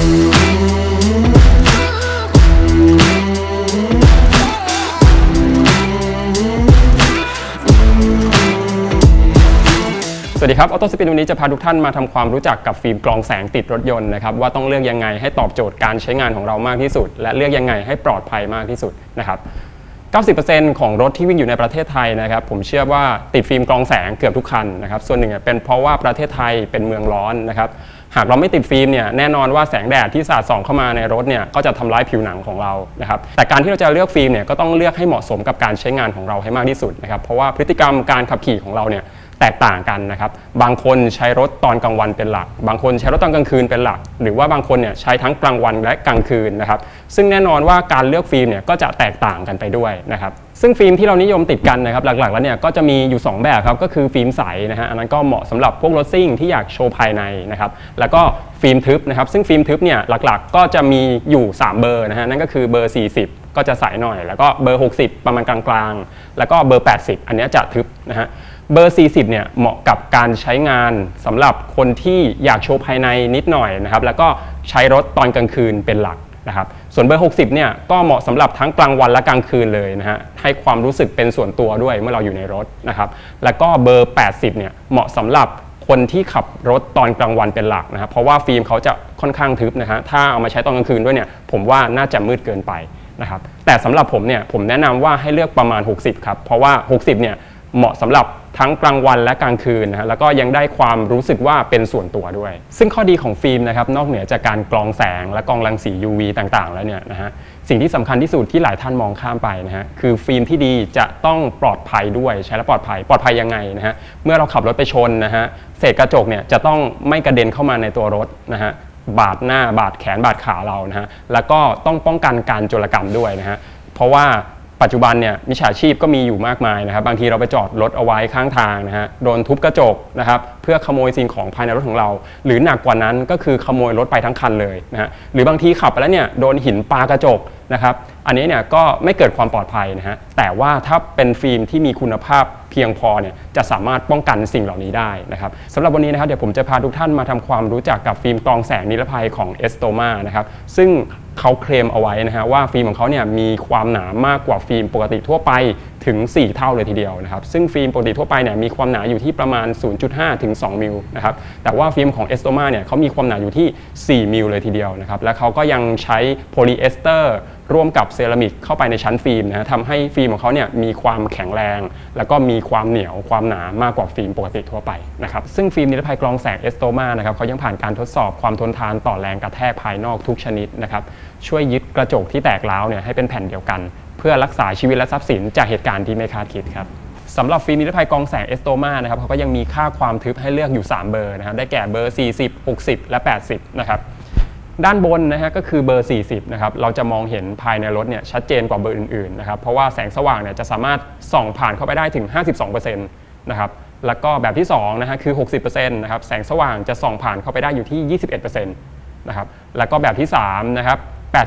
สวัสดีครับออโต้สปินวันนี้จะพาทุกท่านมาทำความรู้จักกับฟิล์มกรองแสงติดรถยนต์นะครับว่าต้องเลือกยังไงให้ตอบโจทย์การใช้งานของเรามากที่สุด และเลือกยังไงให้ปลอดภัยมากที่สุดนะครับ 90%ของรถที่วิ่งอยู่ในประเทศไทยนะครับผมเชื่อว่าติดฟิล์มกรองแสงเกือบทุกคันนะครับส่วนหนึ่งเป็นเพราะว่าประเทศไทยเป็นเมืองร้อนนะครับหากเราไม่ติดฟิล์มเนี่ยแน่นอนว่าแสงแดดที่สาดส่องเข้ามาในรถเนี่ยก็จะทำร้ายผิวหนังของเรานะครับแต่การที่เราจะเลือกฟิล์มเนี่ยก็ต้องเลือกให้เหมาะสมกับการใช้งานของเราให้มากที่สุดนะครับเพราะว่าพฤติกรรมการขับขี่ของเราเนี่ย แตกต่างกันนะครับบางคนใช้รถตอนกลางวันเป็นหลัก บางคนใช้รถตอนกลางคืนเป็นหลัก หรือว่าบางคนเนี่ยใช้ทั้งกลางวันและกลางคืนนะครับซึ่งแน่นอนว่าการเลือกฟิล์มเนี่ยก็จะแตกต่างกันไปด้วยนะครับซึ่งฟิล์มที่เรานิยมติดกันนะครับหลักๆแล้วเนี่ยก็จะมีอยู่ 2 แบบครับก็คือฟิล์มใสนะฮะอันนั้นก็เหมาะสำหรับพวกรถซิ่งที่อยากโชว์ภายในนะครับแล้วก็ฟิล์มทึบนะครับซึ่งฟิล์มทึบเนี่ยหลักๆ ก็จะมีอยู่ 3 เบอร์นะฮะนั่นก็คือเบอร์ 40 ก็จะใสหน่อย แล้วก็เบอร์ 60 ประมาณกลางๆ แล้วก็เบอร์ 80 อันนี้จะทึบนะฮะ เบอร์ 40 เนี่ยเหมาะกับการใช้งานสำหรับคนที่อยากโชว์ภายในนิดหน่อยนะครับ แล้วก็ใช้รถตอนกลางคืนเป็นหลักนะครับ ส่วนเบอร์ 60 เนี่ยก็เหมาะสำหรับทั้งกลางวันและกลางคืนเลยนะฮะให้ความรู้สึกเป็นส่วนตัวด้วยเมื่อเราอยู่ในรถนะครับ แล้วก็เบอร์ 80 เนี่ยเหมาะสำหรับคนที่ขับรถตอนกลางวันเป็นหลักนะครับ เพราะว่าฟิล์มเขาจะค่อนข้างทึบนะฮะถ้าเอามาใช้ตอนกลางคืนด้วยเนี่ย ผมว่าน่าจะมืดเกินไปนะครับแต่สำหรับผมเนี่ยผมแนะนำว่าให้เลือกประมาณ 60 ครับ เพราะว่า 60 เนี่ย เหมาะสำหรับทั้งกลางวันและกลางคืนนะฮะแล้วก็ยังได้ความรู้สึกว่าเป็นส่วนตัวด้วย ซึ่งข้อดีของฟิล์มนะครับนอกเหนือจากการกรองแสงและกรองรังสี UV ต่างๆ แล้วเนี่ยนะฮะสิ่งที่สำคัญที่สุดที่หลายท่านมองข้ามไปนะฮะคือฟิล์มที่ดีจะต้องปลอดภัยด้วยใช้แล้วปลอดภัย ปลอดภัยยังไงนะฮะเมื่อเราขับรถไปชนนะฮะเศษกระจกเนี่ยจะต้องไม่กระเด็นเข้ามาในตัวรถนะฮะบาดหน้าบาดแขนบาดขาเรานะฮะแล้วก็ต้องป้องกันการโจรกรรมด้วยนะฮะเพราะว่า ปัจจุบันเนี่ยมิจฉาชีพก็มีอยู่มากมายนะครับ บางทีเราไปจอดรถเอาไว้ข้างทางนะฮะโดนทุบกระจกนะครับเพื่อขโมยสิ่งของภายในรถของเรา หรือหนักกว่านั้นก็คือขโมยรถไปทั้งคันเลยนะฮะหรือบางทีขับไปแล้วเนี่ยโดนหินปากระจกนะครับอันนี้เนี่ยก็ไม่เกิดความปลอดภัยนะฮะแต่ว่าถ้าเป็นฟิล์มที่มีคุณภาพเพียงพอเนี่ยจะสามารถป้องกันสิ่งเหล่านี้ได้นะครับสำหรับวันนี้นะครับเดี๋ยวผมจะพาทุกท่านมาทำความรู้จักกับฟิล์มกรองแสงนิรภัยของเอสโตมานะครับซึ่ง เขาเคลมเอาไว้นะฮะว่าฟิล์มของเขาเนี่ยมีความหนามากกว่าฟิล์มปกติทั่วไป ถึง 4 เท่าเลยทีเดียวนะครับ ซึ่งฟิล์มปกติทั่วไปเนี่ยมีความหนาอยู่ที่ประมาณ 0.5 ถึง 2 มิลนะครับ แต่ว่าฟิล์มของเอสโตมาเนี่ยเขามีความหนาอยู่ที่ 4 มิลเลยทีเดียวนะครับ และเขาก็ยังใช้โพลีเอสเตอร์ร่วมกับเซรามิกเข้าไปในชั้นฟิล์มนะฮะทำให้ฟิล์มของเขาเนี่ยมีความแข็งแรง แล้วก็มีความเหนียวความหนามากกว่าฟิล์มปกติทั่วไปนะครับ ซึ่งฟิล์มนิรภัยกรองแสงเอสโตมานะครับเขายังผ่านการทดสอบความทนทานต่อแรงกระแทกภายนอกทุกชนิดนะครับ ช่วยยึดกระจกที่แตกร้าวเนี่ยให้เป็นแผ่นเดียวกัน เพื่อรักษาชีวิตและทรัพย์สินจากเหตุการณ์ที่ไม่คาดคิดครับสำหรับฟิล์มนิรภัยกองแสงเอสโตมานะครับเขาก็ยังมีค่าความทึบให้เลือกอยู่ 3 เบอร์นะครับได้แก่เบอร์ 40 60 และ 80 นะครับด้านบนนะฮะก็คือเบอร์ 40 นะครับ เราจะมองเห็นภายในรถเนี่ยชัดเจนกว่าเบอร์อื่นๆนะครับ เพราะว่าแสงสว่างเนี่ยจะสามารถส่องผ่านเข้าไปได้ถึง 52%นะครับ แล้วก็แบบที่2นะฮะคือ 60%นะครับ แสงสว่างจะส่องผ่านเข้าไปได้อยู่ที่ 21%นะครับ แล้วก็แบบที่3นะครับ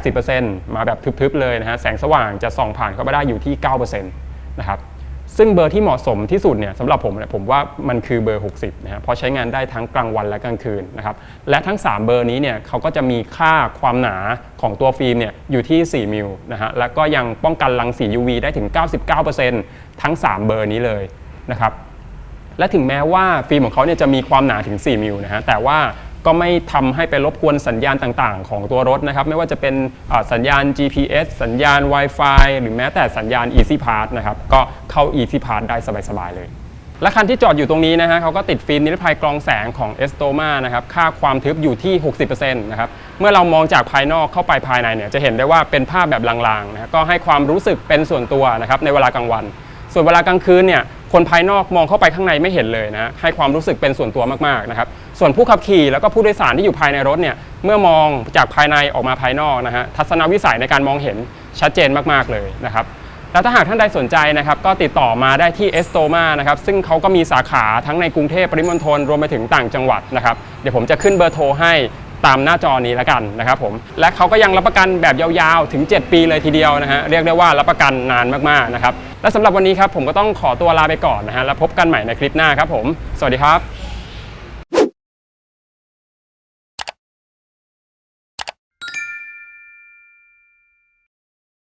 80%มาแบบทึบๆเลยนะฮะแสงสว่างจะส่องผ่านเข้าไปได้อยู่ที่9%นะครับซึ่งเบอร์ที่เหมาะสมที่สุดเนี่ยสำหรับผมเนี่ยผมว่ามันคือเบอร์ 60นะฮะเพราะใช้งานได้ทั้งกลางวันและกลางคืนนะครับและทั้ง 3 เบอร์นี้เนี่ยเขาก็จะมีค่าความหนาของตัวฟิล์มเนี่ยอยู่ที่ 4 มิลนะฮะแล้วก็ยังป้องกันรังสี UV ได้ถึง 99%ทั้ง 3 เบอร์นี้เลยนะครับและถึงแม้ว่าฟิล์มของเขาเนี่ยจะมีความหนาถึง 4 มิลนะฮะแต่ว่า ก็ไม่ทำให้ไปรบกวนสัญญาณต่างๆ ของตัวรถนะครับ ไม่ว่าจะเป็นสัญญาณ GPS สัญญาณ Wi-Fi หรือแม้แต่สัญญาณ Easy Pass นะครับ ก็เข้า Easy Pass ได้สบายๆเลย และคันที่จอดอยู่ตรงนี้นะฮะเขาก็ติดฟิล์มนิรภัยกรองแสงของ e s t o m a นะครับค่าความทึบอยู่ที่ 60%นะครับเมื่อเรามองจากภายนอกเข้าไปภายในเนี่ยจะเห็นได้ว่าเป็นภาพแบบลางๆนะก็ให้ความรู้สึกเป็นส่วนตัวนะครับในเวลากลางวัน ส่วนเวลากลางคืนเนี่ยคนภายนอกมองเข้าไปข้างในไม่เห็นเลยนะให้ความรู้สึกเป็นส่วนตัวมากๆนะครับส่วนผู้ขับขี่แล้วก็ผู้โดยสารที่อยู่ภายในรถเนี่ยเมื่อมองจากภายในออกมาภายนอกนะฮะทัศนวิสัยในการมองเห็นชัดเจนมากๆเลยนะครับแล้วถ้าหากท่านใดสนใจนะครับก็ติดต่อมาได้ที่เอสโตมานะครับซึ่งเขาก็มีสาขาทั้งในกรุงเทพปริมณฑลรวมไปถึงต่างจังหวัดนะครับเดี๋ยวผมจะขึ้นเบอร์โทรให้ตามหน้าจอนี้แล้วกันนะครับผมและเขาก็ยังรับประกันแบบยาวๆถึง 7 ปีเลยทีเดียวนะฮะเรียกได้ว่ารับประกันนานมากๆนะครับ และสำหรับวันนี้ครับผมก็ต้องขอตัวลาไปก่อนนะฮะแล้วพบกันใหม่ในคลิปหน้าครับผม สวัสดีครับ